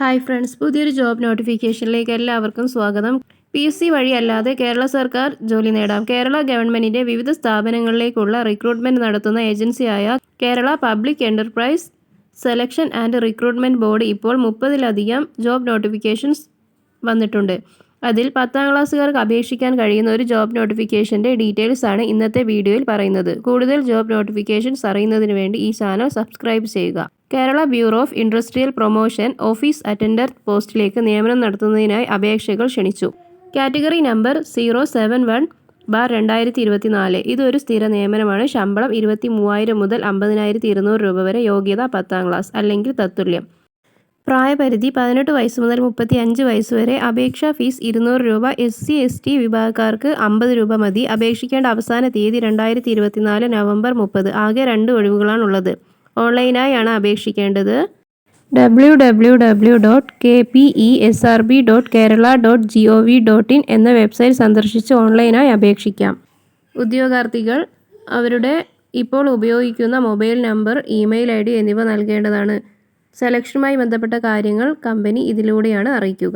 Hi friends പുതിയൊരു job നോട്ടിഫിക്കേഷനിലേക്ക് എല്ലാവർക്കും സ്വാഗതം. പി എസ് സി വഴിയല്ലാതെ കേരള സർക്കാർ ജോലി നേടാം. കേരള ഗവൺമെന്റിന്റെ വിവിധ സ്ഥാപനങ്ങളിലേക്കുള്ള റിക്രൂട്ട്മെന്റ് നടത്തുന്ന ഏജൻസിയായ Kerala public enterprise selection and recruitment board ഇപ്പോൾ മുപ്പതിലധികം ജോബ് നോട്ടിഫിക്കേഷൻസ് വന്നിട്ടുണ്ട്. അതിൽ പത്താം ക്ലാസ്സുകാർക്ക് അപേക്ഷിക്കാൻ കഴിയുന്ന ഒരു ജോബ് നോട്ടിഫിക്കേഷന്റെ ഡീറ്റെയിൽസ് ആണ് ഇന്നത്തെ വീഡിയോയിൽ പറയുന്നത്. കൂടുതൽ ജോബ് നോട്ടിഫിക്കേഷൻസ് അറിയുന്നതിന് വേണ്ടി ഈ ചാനൽ സബ്സ്ക്രൈബ് ചെയ്യുക. Kerala bureau of industrial promotion office attender പോസ്റ്റിലേക്ക് നിയമനം നടത്തുന്നതിനായി അപേക്ഷകൾ ക്ഷണിച്ചു. Category number zero seven one bar രണ്ടായിരത്തി ഇരുപത്തിനാല് ഇതൊരു സ്ഥിര നിയമനമാണ്. ശമ്പളം ഇരുപത്തി മൂവായിരം മുതൽ അമ്പതിനായിരത്തി ഇരുന്നൂറ് രൂപ വരെ യോഗ്യത പത്താം ക്ലാസ് അല്ലെങ്കിൽ തത്തുല്യം. പ്രായപരിധി പതിനെട്ട് വയസ്സ് മുതൽ മുപ്പത്തി അഞ്ച് വയസ്സ് വരെ. അപേക്ഷാ ഫീസ് ഇരുന്നൂറ് രൂപ. എസ് സി എസ് ടി വിഭാഗക്കാർക്ക് അമ്പത് രൂപ മതി. അപേക്ഷിക്കേണ്ട അവസാന തീയതി രണ്ടായിരത്തി ഇരുപത്തിനാല് നവംബർ മുപ്പത്. ആകെ രണ്ട് ഒഴിവുകളാണുള്ളത്. ഓൺലൈനായാണ് അപേക്ഷിക്കേണ്ടത്. W W W dot K P E S R B dot Kerala dot G O V dot in എന്ന വെബ്സൈറ്റ് സന്ദർശിച്ച് ഓൺലൈനായി അപേക്ഷിക്കാം. ഉദ്യോഗാർത്ഥികൾ അവരുടെ ഇപ്പോൾ ഉപയോഗിക്കുന്ന mobile number email I D എന്നിവ നൽകേണ്ടതാണ്. സെലക്ഷനുമായി ബന്ധപ്പെട്ട കാര്യങ്ങൾ കമ്പനി ഇതിലൂടെയാണ് അറിയിക്കുക.